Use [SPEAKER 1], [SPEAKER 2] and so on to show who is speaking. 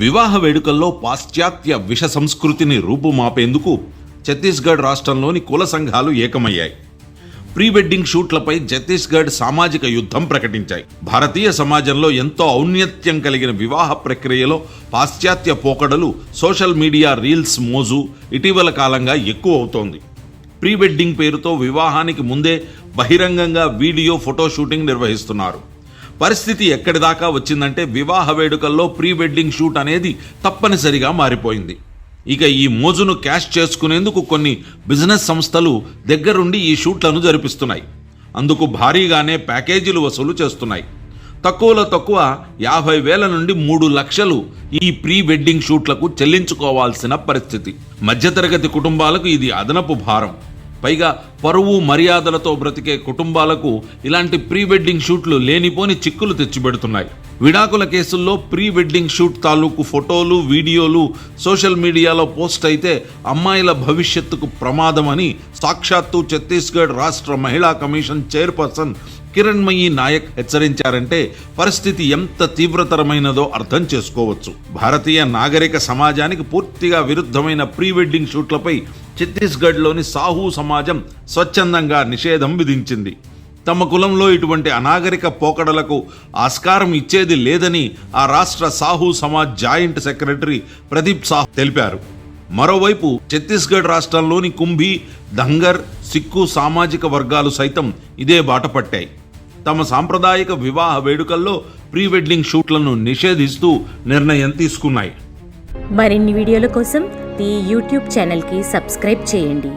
[SPEAKER 1] వివాహ వేడుకల్లో పాశ్చాత్య విష సంస్కృతిని రూపుమాపేందుకు ఛత్తీస్గఢ్ రాష్ట్రంలోని కుల సంఘాలు ఏకమయ్యాయి. ప్రీ వెడ్డింగ్ షూట్లపై ఛత్తీస్గఢ్ సామాజిక యుద్ధం ప్రకటించాయి. భారతీయ సమాజంలో ఎంతో ఔన్నత్యం కలిగిన వివాహ ప్రక్రియలో పాశ్చాత్య పోకడలు సోషల్ మీడియా రీల్స్ మోజు ఇటీవల కాలంగా ఎక్కువ అవుతోంది. ప్రీ వెడ్డింగ్ పేరుతో వివాహానికి ముందే బహిరంగంగా వీడియో ఫోటో షూటింగ్ నిర్వహిస్తున్నారు. పరిస్థితి ఎక్కడి దాకా వచ్చిందంటే వివాహ వేడుకల్లో ప్రీ వెడ్డింగ్ షూట్ అనేది తప్పనిసరిగా మారిపోయింది. ఇక ఈ మోజును క్యాష్ చేసుకునేందుకు కొన్ని బిజినెస్ సంస్థలు దగ్గరుండి ఈ షూట్లను జరిపిస్తున్నాయి. అందుకు భారీగానే ప్యాకేజీలు వసూలు చేస్తున్నాయి. తక్కువలో తక్కువ యాభై వేల నుండి మూడు లక్షలు ఈ ప్రీ వెడ్డింగ్ షూట్లకు చెల్లించుకోవాల్సిన పరిస్థితి. మధ్యతరగతి కుటుంబాలకు ఇది అదనపు భారం. పైగా పరువు మర్యాదలతో బ్రతికే కుటుంబాలకు ఇలాంటి ప్రీ వెడ్డింగ్ షూట్లు లేనిపోని చిక్కులు తెచ్చిపెడుతున్నాయి. విడాకుల కేసుల్లో ప్రీ వెడ్డింగ్ షూట్ తాలూకు ఫోటోలు వీడియోలు సోషల్ మీడియాలో పోస్ట్ అయితే అమ్మాయిల భవిష్యత్తుకు ప్రమాదమని సాక్షాత్తు ఛత్తీస్గఢ్ రాష్ట్ర మహిళా కమిషన్ చైర్పర్సన్ కిరణ్మయి నాయక్ హెచ్చరించారంటే పరిస్థితి ఎంత తీవ్రతరమైనదో అర్థం చేసుకోవచ్చు. భారతీయ నాగరిక సమాజానికి పూర్తిగా విరుద్ధమైన ప్రీ వెడ్డింగ్ షూట్లపై ఛత్తీస్గఢ్లోని సాహు సమాజం స్వచ్ఛందంగా నిషేధం విధించింది. తమ కులంలో ఇటువంటి అనాగరిక పోకడలకు ఆస్కారం ఇచ్చేది లేదని ఆ రాష్ట్ర సాహు సమాజ్ జాయింట్ సెక్రటరీ ప్రదీప్ సాహు తెలిపారు. మరోవైపు ఛత్తీస్గఢ్ రాష్ట్రంలోని కుంభీ దంగర్ సిక్కు సామాజిక వర్గాలు సైతం ఇదే బాట పట్టాయి. తమ సాంప్రదాయిక వివాహ వేడుకల్లో ప్రీ వెడ్డింగ్ షూట్లను నిషేధిస్తూ నిర్ణయం తీసుకున్నాయి.
[SPEAKER 2] మరిన్ని వీడియోల కోసం ఈ యూట్యూబ్ ఛానల్కి సబ్స్క్రైబ్ చేయండి.